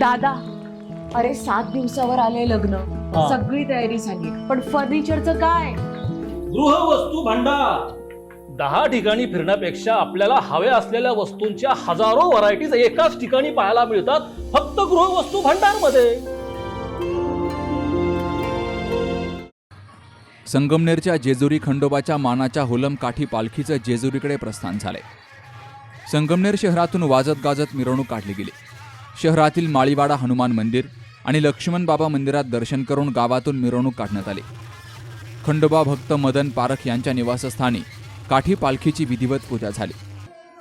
दादा अरे सात दिवसावर आले लग्न. हा. सगळी तयारी झाली. पण फर्निचरचं काय? गृहवस्तू भांडार. दहा ठिकाणी फिरण्यापेक्षा आपल्याला हव्या असलेल्या वस्तूंच्या हजारो व्हरायटीज एकाच ठिकाणी पाहायला मिळतात फक्त गृहवस्तू भांडारमध्ये संगमनेरच्या जेजुरी खंडोबाच्या मानाच्या होलम काठी पालखीचं जेजुरीकडे प्रस्थान झाले संगमनेर शहरातून वाजत गाजत मिरवणूक काढली गेली. शहरातील माळीवाडा हनुमान मंदिर आणि लक्ष्मण बाबा मंदिरात दर्शन करून गावातून मिरवणूक काढण्यात आली. खंडोबा भक्त मदन पारख यांच्या निवासस्थानी काठी पालखीची विधिवत पूजा झाली.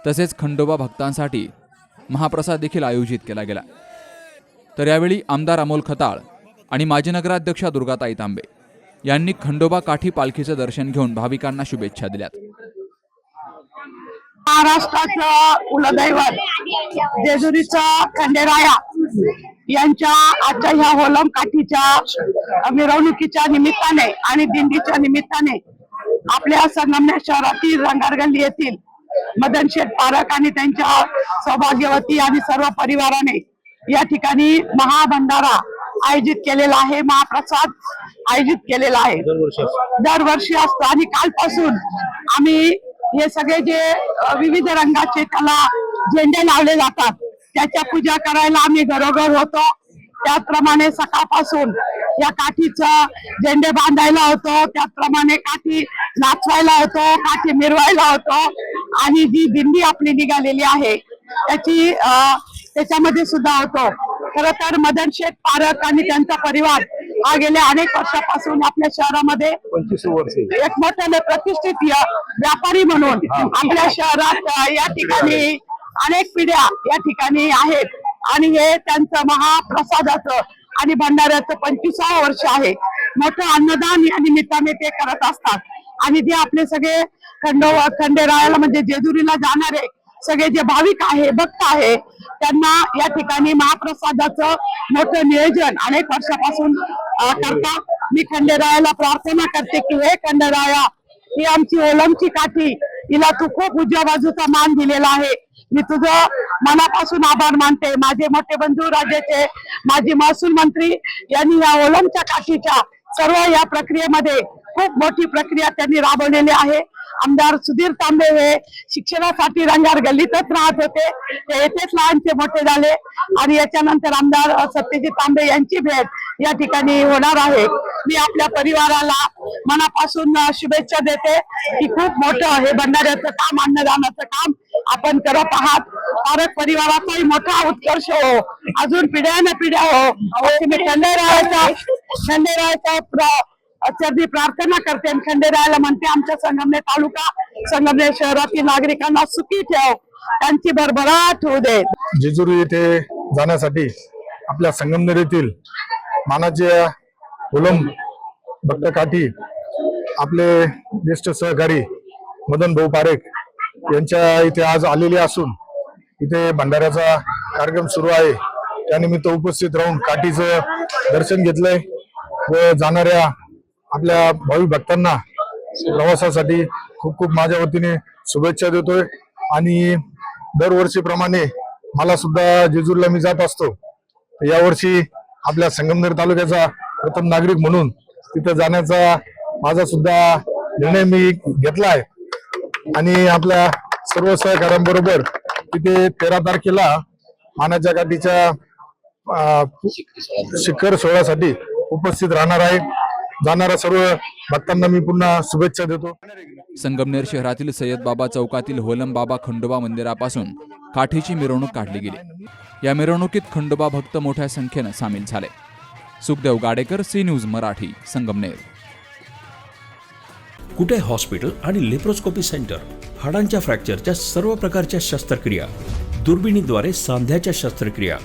तसेच खंडोबा भक्तांसाठी महाप्रसाद देखील आयोजित केला गेला. तर यावेळी आमदार अमोल खताळ आणि माजी नगराध्यक्षा दुर्गाताई तांबे यांनी खंडोबा काठी पालखीचं दर्शन घेऊन भाविकांना शुभेच्छा दिल्यात. महाराष्ट्राचं कुलदैवत जेजुरीचा खंडेराया यांच्या आजच्या ह्या होलम काठीच्या मिरवणुकीच्या निमित्ताने आणि दिंडीच्या निमित्ताने आपल्या संगमनेर शहरातील रंगारगल्ली येथील मदन शेठ पारख आणि त्यांच्या सौभाग्यवती आणि सर्व परिवाराने या ठिकाणी महाभंडारा आयोजित केलेला आहे महाप्रसाद आयोजित केलेला आहे. दरवर्षी असतो आणि कालपासून आम्ही हे सगळे जे विविध रंगाचे त्याला झेंडे लावले जातात. त्याच्या पूजा करायला आम्ही घरोघर होतो. त्याचप्रमाणे सकाळपासून या काठीचं झेंडे बांधायला होतो. त्याचप्रमाणे काठी नाचवायला होतो काठी मिरवायला होतो. आणि जी दिंडी आपली निघालेली आहे. त्याची त्याच्यामध्ये सुद्धा होतो. खर तर मदन शेठ पारक आणि त्यांचा परिवार हा गेल्या अनेक वर्षापासून आपल्या शहरामध्ये एक मोठ्याने प्रतिष्ठित व्यापारी म्हणून आपल्या शहरात या ठिकाणी अनेक पिढ्या या ठिकाणी आहेत. आणि हे त्यांचं महाप्रसादाचं आणि भंडाऱ्याचं पंचवीसावं वर्ष आहे. मोठं अन्नदान या निमित्ताने ते करत असतात. आणि जे आपले सगळे खंड खंडेरायाला म्हणजे जेजुरीला जाणारे सगळे जे भाविक आहे भक्त आहे त्यांना या ठिकाणी महाप्रसादाचं मोठं नियोजन अनेक वर्षापासून करता. मी खंडेरायाला प्रार्थना करते की हे खंडेराया ही आमची ओलमची काठी तिला तू खूप उजव्या बाजूचा मान दिलेला आहे. मी तुझं मनापासून आभार मानते. माझे मोठे बंधू राज्याचे माजी महसूल मंत्री यांनी या ओलमच्या काठीच्या सर्व या प्रक्रियेमध्ये खूप मोठी प्रक्रिया त्यांनी राबवलेली आहे. आमदार सुधीर तांबे हे शिक्षणासाठी रंगार गल्लीतच राहत होते. ते येथेच लहानचे मोठे झाले आणि याच्यानंतर आमदार सत्यजित तांबे यांची भेट या ठिकाणी होणार आहे. मी आपल्या परिवाराला मनापासून शुभेच्छा देते की खूप मोठं हे भंडाऱ्याचं काम अन्नदानाचं काम आपण करत आहात. पारक परिवाराचाही मोठा उत्कर्ष हो. अजून पिढ्यान पिढ्या हो तुम्ही मी खंडेरायाचा खंडेरायाचा प्र- प्रार्थना करते आणि खंडेरायाला म्हणते आमच्या संगमनेर तालुका संगमनेर शहरातील नागरिकांना सुखी ठेव त्यांची भरभराट होऊ दे. जेजुरी येथे जाण्यासाठी आपल्या संगमनेर येथील मानाचे उलम भक्तकाठी आपले ज्येष्ठ सहकारी मदन भाऊ पारेख यांच्या इथे आज आलेले असून इथे भंडाऱ्याचा कार्यक्रम सुरू आहे. त्यानिमित्त उपस्थित राहून काठीचं दर्शन घेतलंय व जाणाऱ्या आपल्या भावी भक्तांना प्रवासासाठी खूप खूप माझ्या वतीने शुभेच्छा देतोय. आणि दरवर्षीप्रमाणे मला सुद्धा जेजूरला मी जात असतो. यावर्षी आपल्या संगमनेर तालुक्याचा प्रथम नागरिक म्हणून तिथं जाण्याचा माझा सुद्धा निर्णय मी घेतला आहे. आणि आपल्या सर्व सहकाऱ्यांबरोबर तिथे तेरा तारखेला मानाच्या गाठीच्या शिखर सोहळ्यासाठी उपस्थित राहणार आहे. जाणाऱ्या सर्व भक्तांना मी पुन्हा शुभेच्छा देतो. संगमनेर शहरातील सय्यद बाबा चौकातील होलम बाबा खंडोबा मंदिरापासून काठीची मिरवणूक काढली गेली. या मिरवणुकीत खंडोबा भक्त मोठ्या संख्येनं सामील झाले. Sukhdev Gadekar C news Marathi Sangamner. Kute hospital आणि लेप्रोस्कोपी सेंटर? हाडांच्या फ्रॅक्चरच्या सर्व प्रकारच्या शस्त्रक्रिया. दुर्बिणीद्वारे सांध्याच्या शस्त्रक्रिया.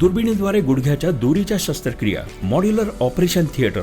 दुर्बिणीद्वारे गुडघ्याच्या दुरीच्या शस्त्रक्रिया. Modular operation theatre.